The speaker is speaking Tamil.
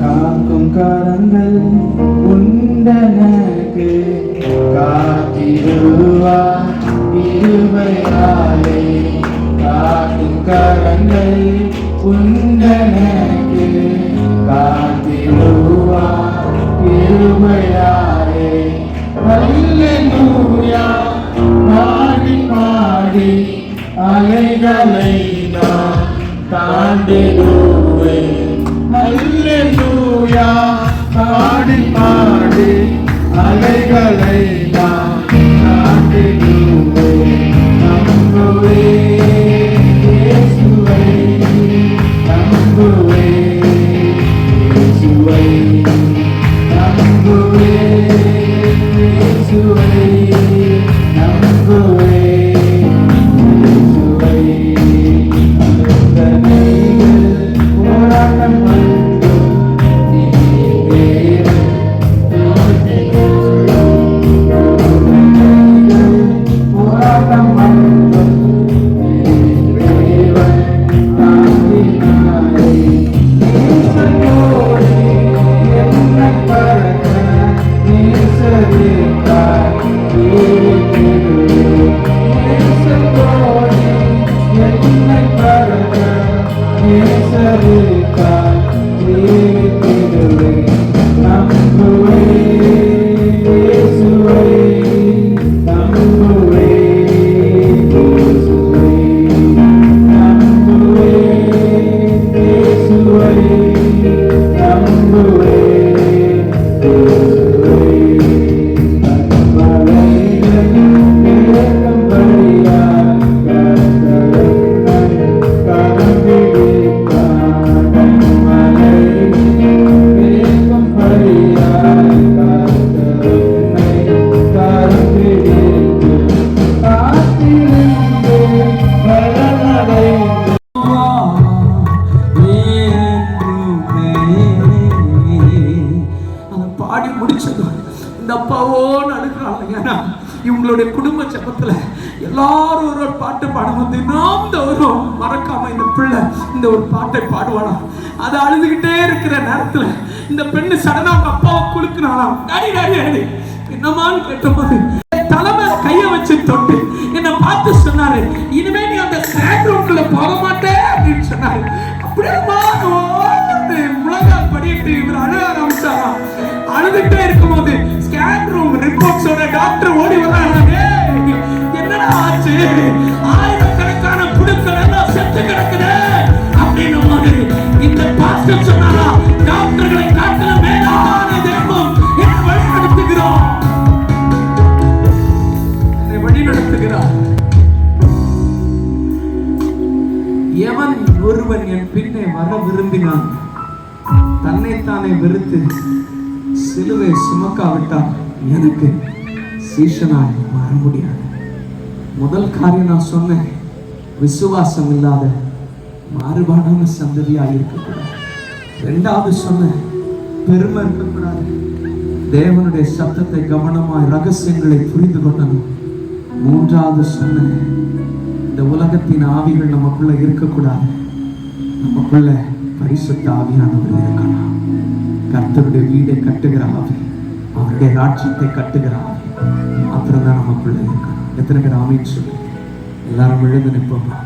காக்கும் கரங்கள் உண்டனக்கு காத்திருவா இருவையாலே காக்கும் கரங்கள் உண்டனக்கு காத்திருவா இருவையாலே அலைகளை நான் தாண்டிடுவேன் அல்லேலூயா பாடி பாடி அலைகளை நான் தாண்டிடுவேன் நம்புவேன் இயேசுவை இயேசுவை இயேசுவை. Amen. இந்த அப்பாவோன்னு அழுகிறாங்க ஏன்னா இவங்களுடைய குடும்ப ஜபத்துல எல்லாரும் ஒரு ஒரு பாட்டு பாடும்போது நாம் இந்த ஒரு மறக்காம இந்த பிள்ளை இந்த ஒரு பாட்டை பாடுவானா. அதை அழுதுகிட்டே இருக்கிற நேரத்துல இந்த பெண்ணு சடனா அவங்க அப்பாவை குலுக்குனாலாம் டாடி டாடி டாடி என்னமான்னு கேட்டபோது தலைமை கைய வச்சு தொட்டு என்னை பார்த்து சொன்னாரு இனிமே நீ அந்த சேட் ரூம்குள்ள போக மாட்டேன் அப்படின்னு சொன்னாரு. அப்படியே முழங்கால் படிட்டு இவர் அழ ஆரம்பிச்சாராம் இருக்கும் இருக்கும்போது ஸ்கேன் ரூம் ரிப்போர்ட்ஸோட டாக்டர் ஓடி வராங்க. என்னடா ஆச்சு? ஆயிரக்கணக்கான புழுக்கள் எல்லாம் செத்து கிடக்குது. அப்படின்னு மாதிரி இந்த பாஸ்டர் சொன்னாரா? டாக்டர்களை காட்டில மேலான தெய்வம் என்ன வழி நடத்துகிறோம் வழி நடத்துகிறார் எவன் ஒருவன் என் பின்னே வர விரும்பினான் தன்னைத்தானே வெறுத்து சிலுவை சுமக்காவிட்டால் எனக்கு சீஷனாய் மாற முடியாது. முதல் காரியம் நான் சொன்னேன் விசுவாசம் இல்லாத மாறுபாடான சந்ததியாக இருக்கக்கூடாது. ரெண்டாவது சொன்னேன் பெருமை இருக்கக்கூடாது. தேவனுடைய சத்தத்தை கவனமாய் ரகசியங்களை புரிந்து கொள்ளணும். மூன்றாவது சொன்ன இந்த உலகத்தின் ஆவிகள் நமக்குள்ள இருக்கக்கூடாது. நமக்குள்ள பரிசுத்த ஆவியானவர் இருக்கணும் கர்த்தருடைய வீடை கட்டுகிறாவே அவருடைய ராட்சியத்தை கட்டுகிறாவே அப்புறம் தான் நமக்குள்ள இருக்கணும் எத்தனை பேர் ஆமின்னு சொல்லி எல்லாரும் எழுந்து நிற்போம்மா